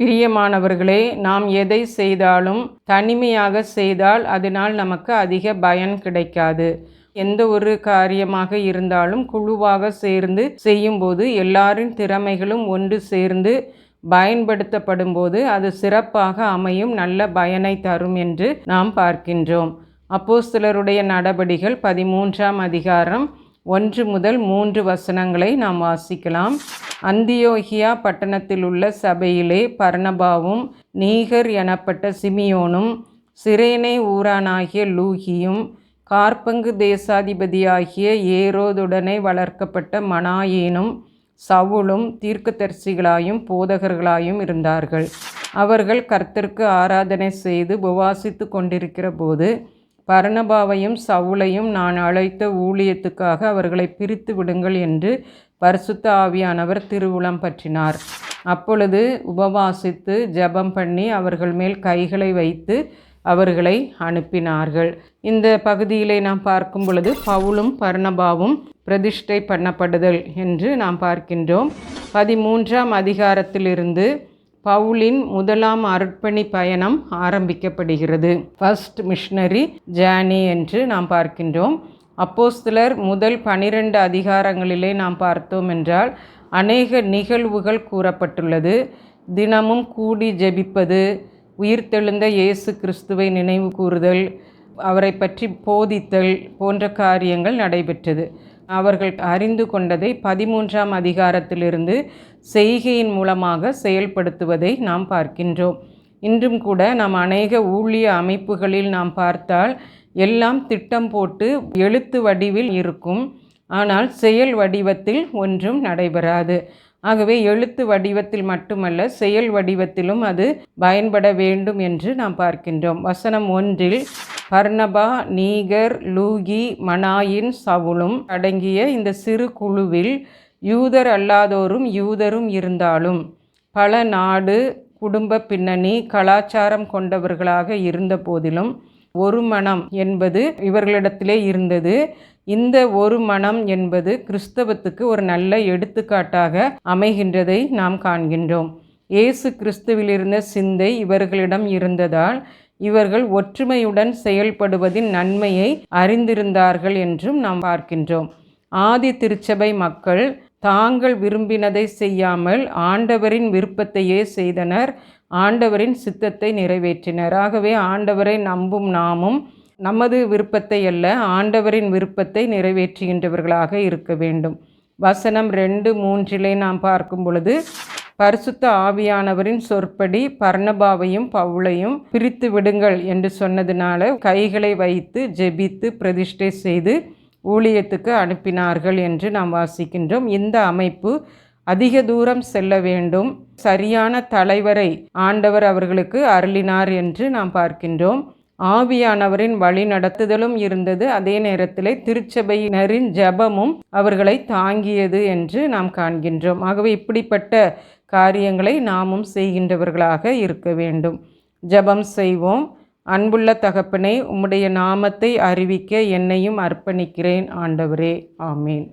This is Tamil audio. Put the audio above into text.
பிரியமானவர்களே நாம் எதை செய்தாலும் தனிமையாக செய்தால் அதனால் நமக்கு அதிக பயன் கிடைக்காது. எந்த ஒரு காரியமாக இருந்தாலும் குழுவாக சேர்ந்து செய்யும்போது எல்லாரின் திறமைகளும் ஒன்று சேர்ந்து பயன்படுத்தப்படும் போது அது சிறப்பாக அமையும் நல்ல பயனை தரும் என்று நாம் பார்க்கின்றோம். அப்போ சிலருடைய நடபடிகள் பதிமூன்றாம் அதிகாரம் ஒன்று முதல் மூன்று வசனங்களை நாம் வாசிக்கலாம். அந்தியோகியா பட்டணத்தில் உள்ள சபையிலே பர்ணபாவும் நீகர் எனப்பட்ட சிமியோனும் சிறேனை ஊரானாகிய லூகியும் கார்பங்கு தேசாதிபதியாகிய ஏரோதுடனே வளர்க்கப்பட்ட மனாயேனும் சவுலும் தீர்க்கதரிசிகளாயும் போதகர்களாயும் இருந்தார்கள். அவர்கள் கர்த்தருக்கு ஆராதனை செய்து உபவாசித்து கொண்டிருக்கிற போது பரணபாவையும் சவுலையும் நான் அழைத்த ஊழியத்துக்காக அவர்களை பிரித்து விடுங்கள் என்று பரிசுத்த ஆவியானவர் திருவுளம் பற்றினார். அப்பொழுது உபவாசித்து ஜெபம் பண்ணி அவர்கள் மேல் கைகளை வைத்து அவர்களை அனுப்பினார்கள். இந்த பகுதியிலே நாம் பார்க்கும் பொழுது பவுலும் பர்ணபாவும் பிரதிஷ்டை பண்ணப்படுதல் என்று நாம் பார்க்கின்றோம். பதிமூன்றாம் அதிகாரத்திலிருந்து பவுலின் முதலாம் அர்ப்பணி பயணம் ஆரம்பிக்கப்படுகிறது. ஃபர்ஸ்ட் மிஷனரி ஜேர்னி என்று நாம் பார்க்கின்றோம். அப்போஸ்தலர் முதல் பனிரெண்டு அதிகாரங்களிலே நாம் பார்த்தோம் என்றால் அநேக நிகழ்வுகள் கூறப்பட்டுள்ளது. தினமும் கூடி ஜெபிப்பது உயிர்த்தெழுந்த இயேசு கிறிஸ்துவை நினைவு கூறுதல் அவரை பற்றி போதித்தல் போன்ற காரியங்கள் நடைபெற்றது. அவர்கள் அறிந்து கொண்டதை பதிமூன்றாம் அதிகாரத்திலிருந்து செய்கையின் மூலமாக செயல்படுத்துவதை நாம் பார்க்கின்றோம். இன்றும் கூட நாம் அநேக ஊழிய அமைப்புகளில் நாம் பார்த்தால் எல்லாம் திட்டம் போட்டு எழுத்து வடிவில் இருக்கும். ஆனால் செயல் வடிவத்தில் ஒன்றும் நடைபெறாது. ஆகவே எழுத்து வடிவத்தில் மட்டுமல்ல செயல் வடிவத்திலும் அது பயன்பட வேண்டும் என்று நாம் பார்க்கின்றோம். வசனம் ஒன்றில் பர்ணபா நீகர் லூகி மனாயின் சவுலும் அடங்கிய இந்த சிறு குழுவில் யூதர் அல்லாதோரும் யூதரும் இருந்தாலும் பல நாடு குடும்ப பின்னணி கலாச்சாரம் கொண்டவர்களாக இருந்த போதிலும் ஒரு மனம் என்பது இவர்களிடத்திலே இருந்தது. இந்த ஒரு மனம் என்பது கிறிஸ்தவத்துக்கு ஒரு நல்ல எடுத்துக்காட்டாக அமைகின்றதை நாம் காண்கின்றோம். இயேசு கிறிஸ்துவில் இருந்த சிந்தை இவர்களிடம் இருந்ததால் இவர்கள் ஒற்றுமையுடன் செயல்படுவதின் நன்மையை அறிந்திருந்தார்கள் என்றும் நாம் பார்க்கின்றோம். ஆதி திருச்சபை மக்கள் தாங்கள் விரும்பினதை செய்யாமல் ஆண்டவரின் விருப்பத்தையே செய்தனர். ஆண்டவரின் சித்தத்தை நிறைவேற்றினர். ஆகவே ஆண்டவரை நம்பும் நாமும் நமது விருப்பத்தை அல்ல ஆண்டவரின் விருப்பத்தை நிறைவேற்றுகின்றவர்களாக இருக்க வேண்டும். வசனம் ரெண்டு மூன்றிலே நாம் பார்க்கும் பொழுது பரிசுத்த ஆவியானவரின் சொற்படி பர்ணபாவையும் பவுளையும் பிரித்து விடுங்கள் என்று சொன்னதுனால கைகளை வைத்து ஜெபித்து பிரதிஷ்டை செய்து ஊழியத்துக்கு அனுப்பினார்கள் என்று நாம் வாசிக்கின்றோம். இந்த அமைப்பு அதிக தூரம் செல்ல வேண்டும். சரியான தலைவரை ஆண்டவர் அவர்களுக்கு அருளினார் என்று நாம் பார்க்கின்றோம். ஆவியானவரின் வழி நடத்துதலும் இருந்தது. அதே நேரத்தில் திருச்சபையினரின் ஜெபமும் அவர்களை தாங்கியது என்று நாம் காண்கின்றோம். ஆகவே இப்படிப்பட்ட காரியங்களை நாமும் செய்கின்றவர்களாக இருக்க வேண்டும். ஜெபம் செய்வோம். அன்புள்ள தகப்பனை உம்முடைய நாமத்தை அறிவிக்க என்னையும் அர்ப்பணிக்கிறேன் ஆண்டவரே. ஆமீன்.